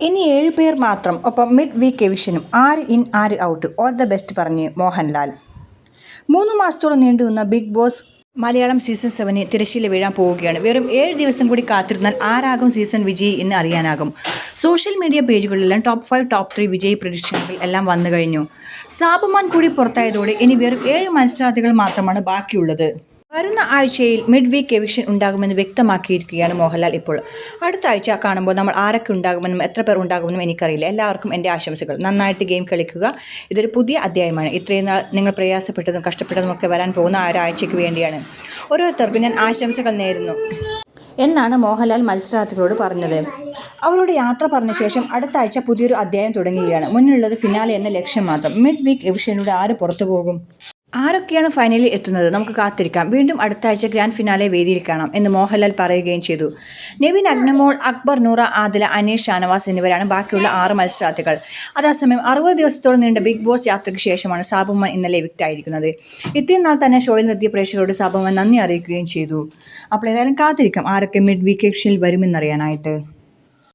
ഇനി ഏഴ് പേർ മാത്രം ഒപ്പം മിഡ് വീക്ക് എവിഷനും ആര് ഇൻ ആര് ഔട്ട് ഓൾ ദ ബെസ്റ്റ് പറഞ്ഞ് മോഹൻലാൽ. മൂന്ന് മാസത്തോളം നീണ്ടുനിന്ന ബിഗ് ബോസ് മലയാളം സീസൺ സെവന് തിരശ്ശീല വീഴാൻ പോവുകയാണ്. വെറും ഏഴ് ദിവസം കൂടി കാത്തിരുന്നാൽ ആരാകും സീസൺ വിജയി എന്ന് അറിയാനാകും. Social media പേജുകളിലെല്ലാം top five top three Vijay പ്രഡിക്ഷനുകൾ എല്ലാം വന്നു കഴിഞ്ഞു. സാബുമാൻ കൂടി പുറത്തായതോടെ ഇനി വെറും ഏഴ് മത്സരാർത്ഥികൾ മാത്രമാണ് ബാക്കിയുള്ളത്. വരുന്ന ആഴ്ചയിൽ മിഡ് വീക്ക് എവിക്ഷൻ ഉണ്ടാകുമെന്ന് വ്യക്തമാക്കിയിരിക്കുകയാണ് മോഹൻലാൽ ഇപ്പോൾ. അടുത്ത ആഴ്ച കാണുമ്പോൾ നമ്മൾ ആരൊക്കെ ഉണ്ടാകുമെന്നും എത്ര പേർ ഉണ്ടാകുമെന്നും എനിക്കറിയില്ല. എല്ലാവർക്കും എന്റെ ആശംസകൾ. നന്നായിട്ട് ഗെയിം കളിക്കുക. ഇതൊരു പുതിയ അധ്യായമാണ്. ഇത്രയും നാൾ നിങ്ങൾ പ്രയാസപ്പെട്ടതും കഷ്ടപ്പെട്ടതും ഒക്കെ വരാൻ പോകുന്ന ഒരാഴ്ചയ്ക്ക് വേണ്ടിയാണ്. ഓരോരുത്തർക്കും ഞാൻ ആശംസകൾ നേരുന്നു. എന്നാണ് മോഹൻലാൽ മത്സരാർത്ഥികളോട് പറഞ്ഞത്. അവരോട് യാത്ര പറഞ്ഞ ശേഷം അടുത്ത ആഴ്ച പുതിയൊരു അധ്യായം തുടങ്ങുകയാണ്. മുന്നിലുള്ളത് ഫിനാലെ എന്ന ലക്ഷ്യം മാത്രം. മിഡ് വീക്ക് എവിഷനിലൂടെ ആര് പുറത്തു പോകും? ആരൊക്കെയാണ് ഫൈനലിൽ എത്തുന്നത്? നമുക്ക് കാത്തിരിക്കാം. വീണ്ടും അടുത്ത ആഴ്ച ഗ്രാൻഡ് ഫിനാലെ വേദിയിൽ കാണാം എന്ന് മോഹൻലാൽ പറയുകയും ചെയ്തു. നെവിൻ അഗ്നമോൾ അക്ബർ നൂറ ആദില അനീഷ് ഷാനവാസ് എന്നിവരാണ് ബാക്കിയുള്ള ആറ് മത്സരാർത്ഥികൾ. അതേസമയം അറുപത് ദിവസത്തോളം നീണ്ട ബിഗ് ബോസ് യാത്രയ്ക്ക് ശേഷമാണ് സാബുമ്മൻ ഇന്നലെ വിക്റ്റ് ആയിരിക്കുന്നത്. ഇത്രയും നാൾ തന്നെ ഷോയിൽ നിർത്തിയ പ്രേക്ഷകരോട് സാബുമ്മൻ നന്ദി അറിയിക്കുകയും ചെയ്തു. അപ്പോൾ ഏതായാലും കാത്തിരിക്കാം. ആരൊക്കെ മിഡ് വീക്കേഷനിൽ വരുമെന്നറിയാനായിട്ട്.